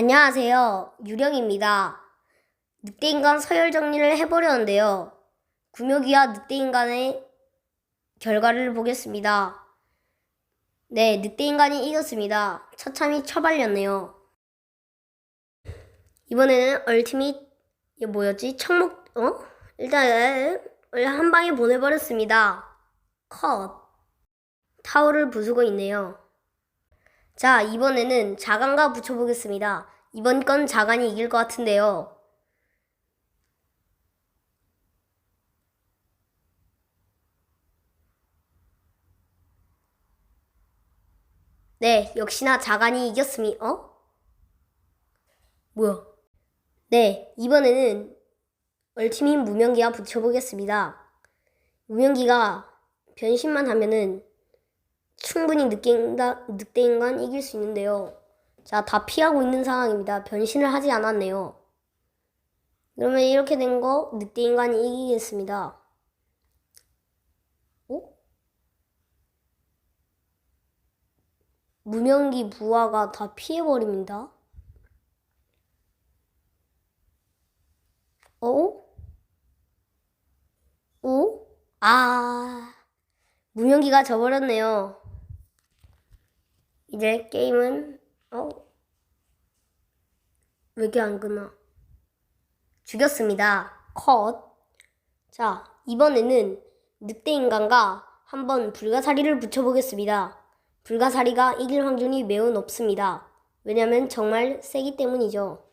안녕하세요. 유령입니다. 늑대인간 서열 정리를 해보려는데요. 구묘기와 늑대인간의 결과를 보겠습니다. 네, 늑대인간이 이겼습니다. 처참히 처발렸네요. 이번에는 얼티밋, 뭐였지? 청록, 어? 일단, 한 방에 보내버렸습니다. 컷. 타워를 부수고 있네요. 자, 이번에는 자간과 붙여보겠습니다. 이번 건 자간이 이길 것 같은데요. 네, 역시나 자간이 이겼습니다. 어? 뭐야? 네, 이번에는 얼티밋 무명기와 붙여보겠습니다. 무명기가 변신만 하면은 충분히 늑대인간, 늑대인간 이길 수 있는데요. 자, 다 피하고 있는 상황입니다. 변신을 하지 않았네요. 그러면 이렇게 된 거 늑대인간이 이기겠습니다. 어? 무명기 부하가 다 피해버립니다. 어? 어? 아, 무명기가 져버렸네요. 이제 게임은 어? 왜 이렇게 안 끝나? 죽였습니다. 컷. 자, 이번에는 늑대인간과 한번 불가사리를 붙여보겠습니다. 불가사리가 이길 확률이 매우 높습니다. 왜냐면 정말 세기 때문이죠.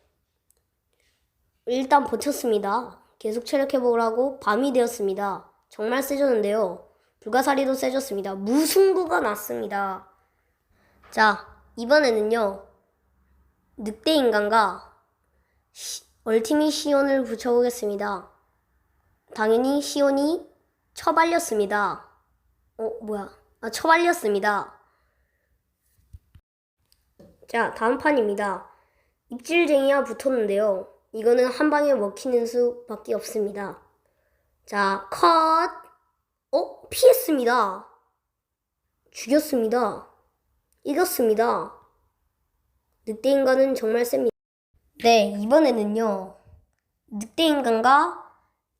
일단 버텼습니다. 계속 체력회복을 밤이 되었습니다. 정말 세졌는데요. 불가사리도 세졌습니다. 무승부가 났습니다. 자, 이번에는요. 늑대 인간과 시, 얼티밋 시온을 붙여보겠습니다. 당연히 시온이 처발렸습니다. 어, 뭐야. 아, 처발렸습니다. 자, 다음 판입니다. 입질쟁이와 붙었는데요. 이거는 한 방에 먹히는 수밖에 없습니다. 자, 컷! 어? 피했습니다. 죽였습니다. 이겼습니다. 늑대인간은 정말 셉니다. 네, 이번에는요. 늑대인간과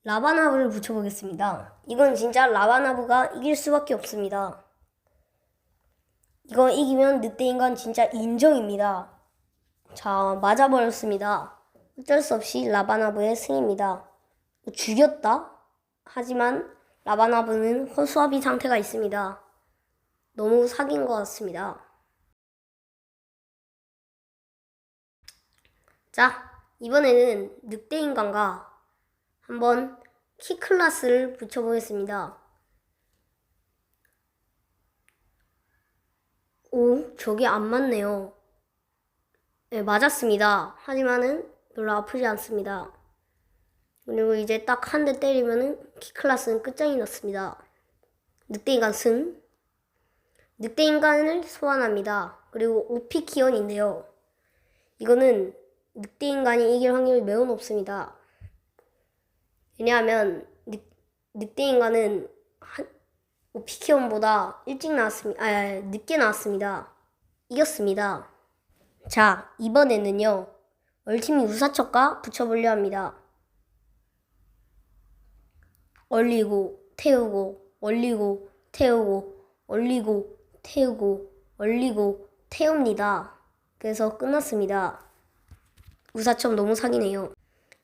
라바나브를 붙여보겠습니다. 이건 진짜 라바나브가 이길 수밖에 없습니다. 이거 이기면 늑대인간 진짜 인정입니다. 자, 맞아버렸습니다. 어쩔 수 없이 라바나브의 승입니다. 죽였다? 하지만 라바나브는 허수아비 상태가 있습니다. 너무 사귄 것 같습니다. 자, 이번에는 늑대인간과 한번 키 클라스를 붙여보겠습니다. 오, 저게 안 맞네요. 네, 맞았습니다. 하지만은 별로 아프지 않습니다. 그리고 이제 딱 한 대 때리면은 키 클라스는 끝장이 났습니다. 늑대인간 승. 늑대인간을 소환합니다. 그리고 오피키온인데요. 이거는 늑대 인간이 이길 확률이 매우 높습니다. 왜냐하면 늑, 늑대 인간은 한, 오피키온보다 일찍 나왔습니다. 아, 아, 늦게 나왔습니다. 이겼습니다. 자, 이번에는요. 얼티밋 우사척과 붙여보려 합니다. 얼리고, 태우고, 얼리고, 태우고, 얼리고, 태우고, 얼리고, 태웁니다. 그래서 끝났습니다. 우사첩 너무 사기네요.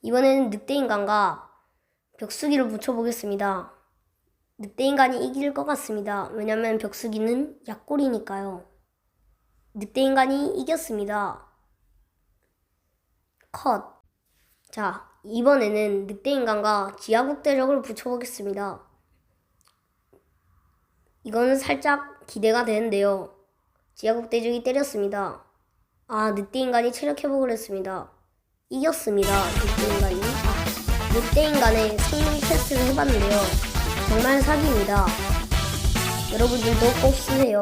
이번에는 늑대인간과 벽수기를 붙여보겠습니다. 늑대인간이 이길 것 같습니다. 왜냐면 벽수기는 약골이니까요. 늑대인간이 이겼습니다. 컷. 자, 이번에는 늑대인간과 지하국대적을 붙여보겠습니다. 이거는 살짝 기대가 되는데요. 지하국대적이 때렸습니다. 아, 늑대인간이 체력 회복을 했습니다. 이겼습니다. 늑대인간이. 늑대인간의 승리 테스트를 해봤는데요. 정말 사기입니다. 여러분들도 꼭 쓰세요.